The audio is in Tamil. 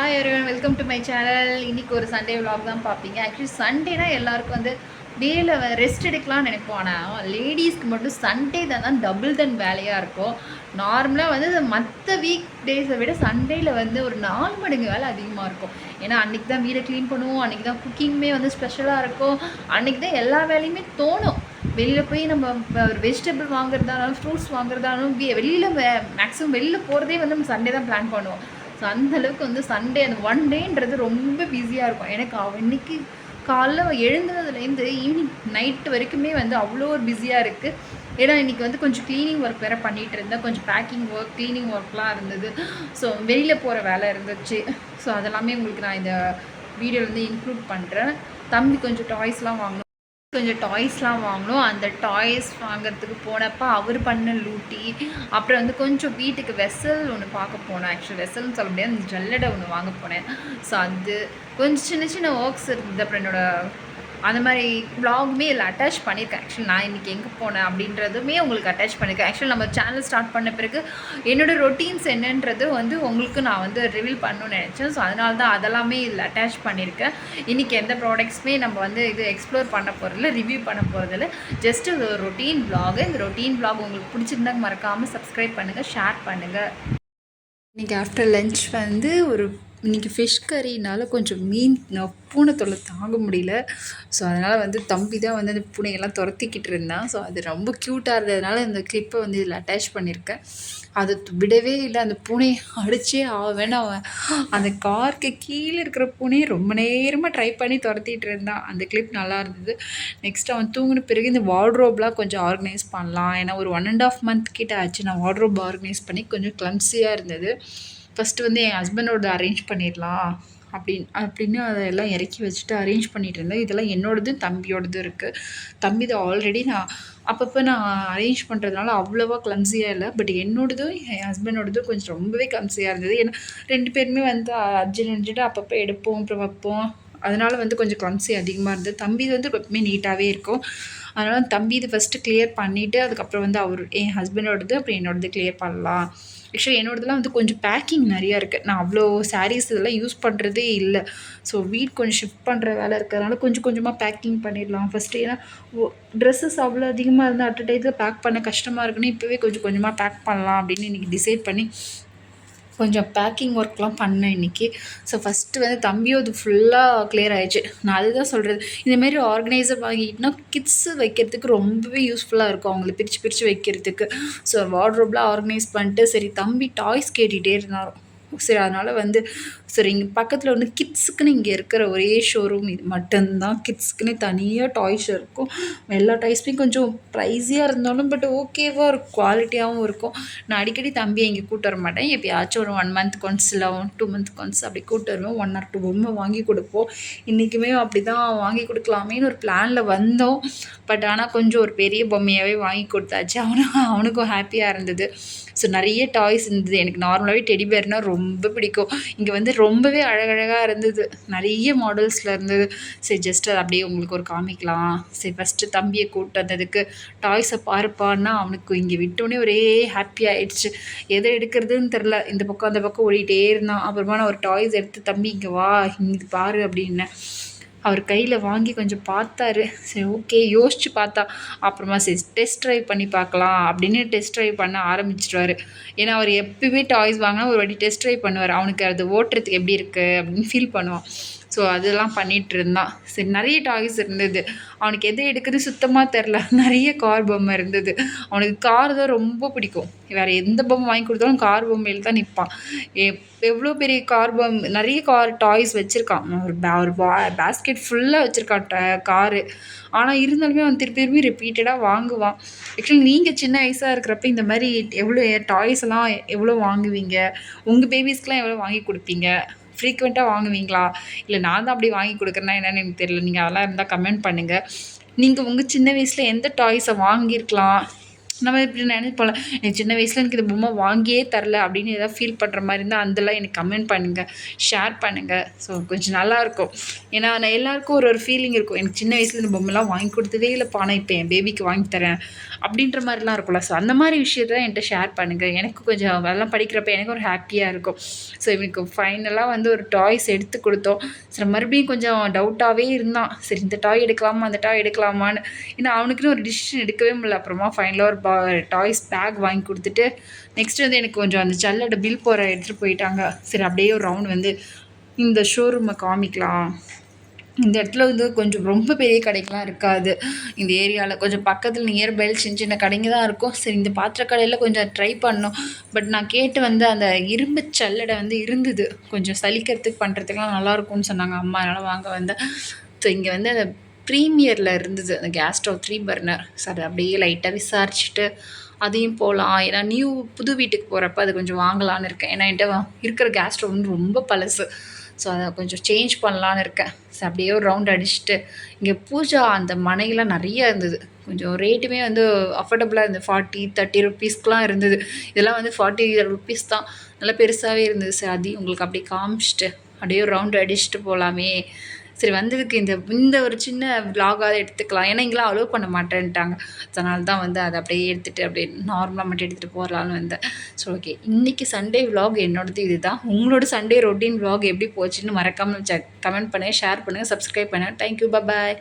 Hi everyone welcome to my channel இன்னைக்கு ஒரு சண்டே விலாக் தான் பார்ப்பீங்க. ஆக்சுவலி சண்டேனா எல்லாருக்கும் வந்து டேயில் ரெஸ்ட் எடுக்கலாம்னு நினைப்போம். ஆனால் லேடிஸ்க்கு மட்டும் சண்டே தான் தான் டபுள் தன் வேலையாக இருக்கும். நார்மலாக வந்து மற்ற வீக் டேஸை விட சண்டேயில் வந்து ஒரு நாலு மடங்கு வேலை அதிகமாக இருக்கும். ஏன்னா அன்றைக்கி தான் வீடை க்ளீன் பண்ணுவோம். அன்றைக்கி தான் குக்கிங்குமே வந்து ஸ்பெஷலாக இருக்கும். அன்றைக்கி தான் எல்லா வேலையுமே தோணும். வெளியில் போய் நம்ம ஒரு வெஜிடபிள் வாங்குறதாலும் ஃப்ரூட்ஸ் வாங்குறதாலும் வெளியில் மேக்ஸிமம் வெளியில் போகிறதே வந்து நம்ம சண்டே தான் பிளான் பண்ணுவோம். ஸோ அந்தளவுக்கு வந்து சண்டே அந்த ஒன் டேன்றது ரொம்ப பிஸியாக இருக்கும். எனக்கு அவ இன்னைக்கு காலைல எழுந்ததுலேருந்து ஈவினிங் நைட்டு வரைக்குமே வந்து அவ்வளோ ஒரு பிஸியாக இருக்குது ஏன்னா இன்றைக்கி வந்து கொஞ்சம் க்ளீனிங் ஒர்க் வேறு பண்ணிகிட்டு இருந்தேன். கொஞ்சம் பேக்கிங் ஒர்க் க்ளீனிங் ஒர்க்லாம் இருந்தது. ஸோ வெளியில் போகிற வேலை இருந்துச்சு. ஸோ அதெல்லாமே உங்களுக்கு நான் இந்த வீடியோவில் வந்து இன்க்ளூட் பண்ணுறேன் தம்பி கொஞ்சம் டாய்ஸ்லாம் வாங்கணும். கொஞ்சம் டாய்ஸ்லாம் வாங்கினோம் அந்த டாய்ஸ் வாங்குறதுக்கு போனப்போ அவர் பண்ண லூட்டி அப்புறம் வந்து கொஞ்சம் வீட்டுக்கு வெசல் ஒன்று பார்க்க போனோம். ஆக்சுவலி வெசல்னு சொல்ல முடியாது. அந்த ஜல்லடை ஒன்று வாங்க போனேன். ஸோ அது கொஞ்சம் சின்ன சின்ன ஒர்க்ஸ் இருந்தது. அப்புறம் என்னோட அந்த மாதிரி வ்ளாகுமே இதில் அட்டாச் பண்ணியிருக்கேன். ஆக்சுவலி நான் இன்றைக்கி எங்கே போனேன் அப்படின்றதுமே உங்களுக்கு அட்டாச் பண்ணியிருக்கேன். ஆக்சுவலி நம்ம சேனல் ஸ்டார்ட் பண்ண பிறகு என்னோடய ரொட்டீன்ஸ் என்னன்றது வந்து உங்களுக்கு நான் வந்து ரிவீல் பண்ணணும்னு நினச்சேன். ஸோ அதனால தான் அதெல்லாமே இதில் அட்டாச் பண்ணியிருக்கேன். இன்றைக்கி எந்த ப்ராடக்ட்ஸுமே நம்ம வந்து இது எக்ஸ்ப்ளோர் பண்ண போகிறதில்ல ரிவ்யூ பண்ண போகிறதில்ல ஜஸ்ட் இது ஒரு ரொட்டீன் vlog. இந்த ரொட்டீன் vlog உங்களுக்கு பிடிச்சிருந்தா மறக்காமல் சப்ஸ்கிரைப் பண்ணுங்கள் ஷேர் பண்ணுங்கள் இன்றைக்கி ஆஃப்டர் லஞ்ச் வந்து ஒரு இன்றைக்கி ஃபிஷ் கறினால கொஞ்சம் மீன் நான் பூனை தொல்லை தாங்க முடியல. ஸோ அதனால் வந்து தம்பி தான் வந்து அந்த பூனையெல்லாம் துரத்திக்கிட்டு இருந்தான். ஸோ அது ரொம்ப க்யூட்டாக இருந்ததுனால இந்த கிளிப்பை வந்து இதில் அட்டாச் பண்ணியிருக்கேன். அதை விடவே இல்லை. அந்த பூனையை அடிச்சே ஆவேன்னு அவன் அந்த கார்க்கு கீழே இருக்கிற பூனையை ரொம்ப நேரமாக ட்ரை பண்ணி துரத்திட்டு இருந்தான். அந்த கிளிப் நல்லா இருந்தது. நெக்ஸ்ட் அவன் தூங்கின பிறகு இந்த வார்ட்ரோப்லாம் கொஞ்சம் ஆர்கனைஸ் பண்ணலாம். ஏன்னா ஒரு ஒன் அண்ட் ஆஃப் மந்த் கிட்ட ஆச்சு. நான் வார்ட்ரோப் ஆர்கனைஸ் பண்ணி கொஞ்சம் கிளம்ஸியாக இருந்தது. ஃபஸ்ட்டு வந்து என் ஹஸ்பண்டோடது அரேஞ்ச் பண்ணிடலாம். அப்படின்னு அப்படின்னு அதெல்லாம் இறக்கி வச்சுட்டு அரேஞ்ச் பண்ணிட்டு இருந்தேன். இதெல்லாம் என்னோடது தம்பியோடது இருக்குது தம்பிது ஆல்ரெடி நான் அப்பப்போ நான் அரேஞ்ச் பண்ணுறதுனால அவ்வளோவா கிளம்ஸியாக இல்லை. பட் என்னோடதும் என் ஹஸ்பண்டோடதும் கொஞ்சம் ரொம்பவே கிளம்ஸியாக இருந்தது. ஏன்னா ரெண்டு பேருமே வந்து அர்ஜென்ட் அர்ஜென்ட்டாக அப்பப்போ எடுப்போம் அப்புறம் வைப்போம். அதனால் வந்து கொஞ்சம் கிளம்ஸி அதிகமாக இருந்தது. தம்பி வந்து எப்பவுமே நீட்டாகவே இருக்கும். அதனால் தம்பி இது ஃபஸ்ட்டு கிளியர் பண்ணிவிட்டு அதுக்கப்புறம் வந்து அவர் என் ஹஸ்பண்டோடது அப்புறம் என்னோடது கிளியர் பண்ணலாம். ஆக்சுவலி என்னோடதுலாம் வந்து கொஞ்சம் பேக்கிங் நிறையா இருக்குது நான் அவ்வளோ சாரீஸ் இதெல்லாம் யூஸ் பண்ணுறதே இல்லை. ஸோ வீட் கொஞ்சம் ஷிஃப்ட் பண்ணுற வேலை இருக்கிறதுனால கொஞ்சம் கொஞ்சமாக பேக்கிங் பண்ணிடலாம். ஃபஸ்ட்டு ஏன்னா ட்ரெஸ்ஸஸ் அவ்வளோ அதிகமாக இருந்தால் அட் டைத்தில் பேக் பண்ண கஷ்டமாக இருக்குன்னு இப்போவே கொஞ்சம் கொஞ்சமாக பேக் பண்ணலாம் அப்படின்னு இன்றைக்கி டிசைட் பண்ணி கொஞ்சம் பேக்கிங் ஒர்க்லாம் பண்ணேன் இன்றைக்கி ஸோ ஃபஸ்ட்டு வந்து தம்பியும் அது ஃபுல்லாக கிளியர் ஆயிடுச்சு. நான் அதுதான் சொல்கிறது இந்தமாரி ஆர்கனைசர் வாங்கிட்டுனா கிட்ஸு வைக்கிறதுக்கு ரொம்பவே யூஸ்ஃபுல்லாக இருக்கும் அவங்கள பிரித்து பிரித்து வைக்கிறதுக்கு. ஸோ வார்ட்ரோப்லாம் ஆர்கனைஸ் பண்ணிட்டு சரி தம்பி டாய்ஸ் கேட்டுகிட்டே இருந்தாரோ சரி அதனால் வந்து சரி இங்கே பக்கத்தில் வந்து கிட்ஸுக்குன்னு இங்கே இருக்கிற ஒரே ஷோரூம் இது மட்டும்தான். கிட்ஸுக்குன்னு தனியாக டாய்ஸ் இருக்கும். எல்லா டாய்ஸுமே கொஞ்சம் ப்ரைஸியாக இருந்தாலும் பட் ஓகேவாக இருக்கும். குவாலிட்டியாகவும் இருக்கும். நான் அடிக்கடி தம்பியை இங்கே கூட்டு வர மாட்டேன். எப்பயாச்சும் ஒரு ஒன் மந்த் கொன்ஸ் இல்லை ஒன் டூ மந்த் கொன்ஸ் அப்படி கூட்டு வருவேன். ஒன் ஆர் டூ பொம்மை வாங்கி கொடுப்போம். இன்றைக்குமே அப்படி தான் வாங்கி கொடுக்கலாமேன்னு ஒரு பிளானில் வந்தோம். பட் ஆனால் கொஞ்சம் ஒரு பெரிய பொம்மையாகவே வாங்கி கொடுத்தாச்சு. அவனும் அவனுக்கும் ஹாப்பியாக இருந்தது. ஸோ நிறைய டாய்ஸ் இருந்தது. எனக்கு நார்மலாகவே டெடி பேர்னால் ரொம்ப பிடிக்கும். இங்கே வந்து ரொம்பவே அழகழகாக இருந்தது. நிறைய மாடல்ஸில் இருந்தது சரி ஜஸ்ட் அது அப்படியே உங்களுக்கு ஒரு காமிக்கலாம். சரி ஃபஸ்ட்டு தம்பியை கூப்பிட்டு வந்ததுக்கு டாய்ஸை பார்ப்பான்னா அவனுக்கு இங்கே விட்டோன்னே ஒரே ஹாப்பி ஆயிடுச்சு. எதை எடுக்கிறதுன்னு தெரில இந்த பக்கம் அந்த பக்கம் ஓடிட்டே இருந்தான். அப்புறமா நான் ஒரு டாய்ஸ் எடுத்து தம்பி இங்கே வா. இங்கே பாரு அப்படின்னேன் அவர் கையில் வாங்கி கொஞ்சம் பார்த்தாரு. சரி ஓகே யோசித்து பார்த்தா அப்புறமா சரி டெஸ்ட் ட்ரைவ் பண்ணி பார்க்கலாம் அப்படின்னு டெஸ்ட் ட்ரைவ் பண்ண ஆரம்பிச்சிடுவார் ஏன்னா அவர் எப்பயுமே டாய்ஸ் வாங்கினா ஒரு வாட்டி டெஸ்ட் ட்ரைவ் பண்ணுவார். அவனுக்கு அது ஓட்டுறதுக்கு எப்படி இருக்குது அப்படின்னு ஃபீல் பண்ணுவான். ஸோ அதெல்லாம் பண்ணிகிட்டு இருந்தான் சரி நிறைய டாய்ஸ் இருந்தது. அவனுக்கு எது எடுக்குது சுத்தமாக தெரில நிறைய கார் பொம்மை இருந்தது. அவனுக்கு கார் தான் ரொம்ப பிடிக்கும். வேறு எந்த பொம்மை வாங்கி கொடுத்தாலும் கார் பொம்மையில் தான் நிற்பான். எவ்வளோ பெரிய கார் பொம்மை நிறைய கார் டாய்ஸ் வச்சுருக்கான். ஒரு பே ஒரு பா பேஸ்கெட் ஃபுல்லாக வச்சுருக்கான் ட காரு. ஆனால் இருந்தாலுமே அவன் திருப்பி திரும்பி ரிப்பீட்டடாக வாங்குவான். ஆக்சுவலி நீங்கள் சின்ன வயசாக இருக்கிறப்ப இந்த மாதிரி எவ்வளோ டாய்ஸ் எல்லாம் எவ்வளோ வாங்குவீங்க? உங்கள் பேபிஸ்க்கெலாம் எவ்வளோ வாங்கி கொடுப்பீங்க? ஃப்ரீக்வெண்ட்டாக வாங்குவீங்களா? இல்லை நான் தான் அப்படி வாங்கி கொடுக்குறேன்னா என்னன்னு எனக்கு தெரியல. நீங்கள் அதெல்லாம் இருந்தால் கமெண்ட் பண்ணுங்கள் நீங்கள் உங்கள் சின்ன வயசில் எந்த டாய்ஸை வாங்கியிருக்கலாம்? நம்ம இப்படி நினைப்போம்ல எனக்கு சின்ன வயசில் எனக்கு இந்த பொம்மை வாங்கியே தரல அப்படின்னு ஏதாவது ஃபீல் பண்ணுற மாதிரி இருந்தால் அதெல்லாம் எனக்கு கமெண்ட் பண்ணுங்கள் ஷேர் பண்ணுங்கள் ஸோ கொஞ்சம் நல்லாயிருக்கும் ஏன்னா நான் எல்லாருக்கும் ஒரு ஒரு ஃபீலிங் இருக்கும். எனக்கு சின்ன வயசில் இந்த பொம்மைலாம் வாங்கி கொடுத்ததே இல்லைப்பா பானை இப்போ என் பேபிக்கு வாங்கி தரேன் அப்படின்ற மாதிரிலாம் இருக்கும்ல. ஸோ அந்த மாதிரி விஷயத்த என்கிட்ட ஷேர் பண்ணுங்கள் எனக்கு கொஞ்சம் அதெல்லாம் படிக்கிறப்ப எனக்கு ஒரு ஹாப்பியாக இருக்கும். ஸோ இவனுக்கு ஃபைனலாக வந்து ஒரு டாய்ஸ் எடுத்து கொடுத்தோம். சரி மறுபடியும் கொஞ்சம் டவுட்டாகவே இருந்தான். சரி இந்த டாய் எடுக்கலாமா அந்த டாய் எடுக்கலாமான்னு. ஏன்னா அவனுக்குன்னு ஒரு டிசிஷன் எடுக்கவே முடியல. அப்புறமா ஃபைனலாக ஒரு பா டாய்ஸ் பேக் வாங்கி கொடுத்துட்டு நெக்ஸ்ட் வந்து எனக்கு கொஞ்சம் அந்த ஜல்லோட பில் போகிற எடுத்துகிட்டு போயிட்டாங்க. சரி அப்படியே ஒரு ரவுண்ட் வந்து இந்த ஷோரூமை காமிக்கலாம். இந்த இடத்துல வந்து கொஞ்சம் ரொம்ப பெரிய கடைக்கெலாம் இருக்காது. இந்த ஏரியாவில் கொஞ்சம் பக்கத்தில் நியர்பைல் சின்ன சின்ன கடைங்க தான் இருக்கும். சரி இந்த பாத்திர கடையில் கொஞ்சம் ட்ரை பண்ணோம் பட் நான் கேட்டு வந்து அந்த இரும்பு சல்லடை வந்து இருந்தது. கொஞ்சம் சலிக்கிறதுக்கு பண்ணுறதுக்குலாம் நல்லாயிருக்கும்னு சொன்னாங்க. அம்மா அதனால் வாங்க வந்தேன். ஸோ இங்கே வந்து அந்த ப்ரீமியரில் இருந்தது. அந்த gas stove three burner so அதை அப்படியே லைட்டாக விசாரிச்சுட்டு அதையும் போகலாம் ஏன்னா நியூ புது வீட்டுக்கு போகிறப்ப அது கொஞ்சம் வாங்கலான்னு இருக்கேன். ஏன்னா என்கிட்ட இருக்கிற கேஸ் ஸ்டவ் வந்து ரொம்ப பழசு. ஸோ அதை கொஞ்சம் சேஞ்ச் பண்ணலான்னு இருக்கேன். ஸோ அப்படியே ஒரு ரவுண்ட் அடிச்சுட்டு இங்கே பூஜா அந்த மனையெல்லாம் நிறையா இருந்தது. கொஞ்சம் ரேட்டுமே வந்து அஃபோர்டபுளாக இருந்தது. ஃபார்ட்டி தேர்ட்டி ருப்பீஸ்க்குலாம் இருந்தது. இதெல்லாம் வந்து ஃபார்ட்டி ருப்பீஸ் தான். நல்லா பெருசாகவே இருந்தது. சார் அதையும் உங்களுக்கு அப்படியே காமிச்சிட்டு அப்படியே ஒரு ரவுண்டு அடிச்சுட்டு போகலாமே சரி வந்ததுக்கு இந்த இந்த ஒரு சின்ன விலாகாவது எடுத்துக்கலாம். ஏன்னா எங்களாம் அலோவ் பண்ண மாட்டேன்ட்டாங்க. அதனால தான் வந்து அதை அப்படியே எடுத்துகிட்டு அப்படியே நார்மலாக மட்டும் எடுத்துகிட்டு போகலான்னு வந்தேன். ஸோ ஓகே இன்றைக்கி சண்டே விலாக் என்னோடது இது தான் உங்களோட சண்டே ரொட்டீன் விலாக் எப்படி போச்சுன்னு மறக்காமல் கமெண்ட் பண்ணுங்கள் ஷேர் பண்ணுங்கள் சப்ஸ்கிரைப் பண்ணுங்கள் தேங்க்யூ பாய்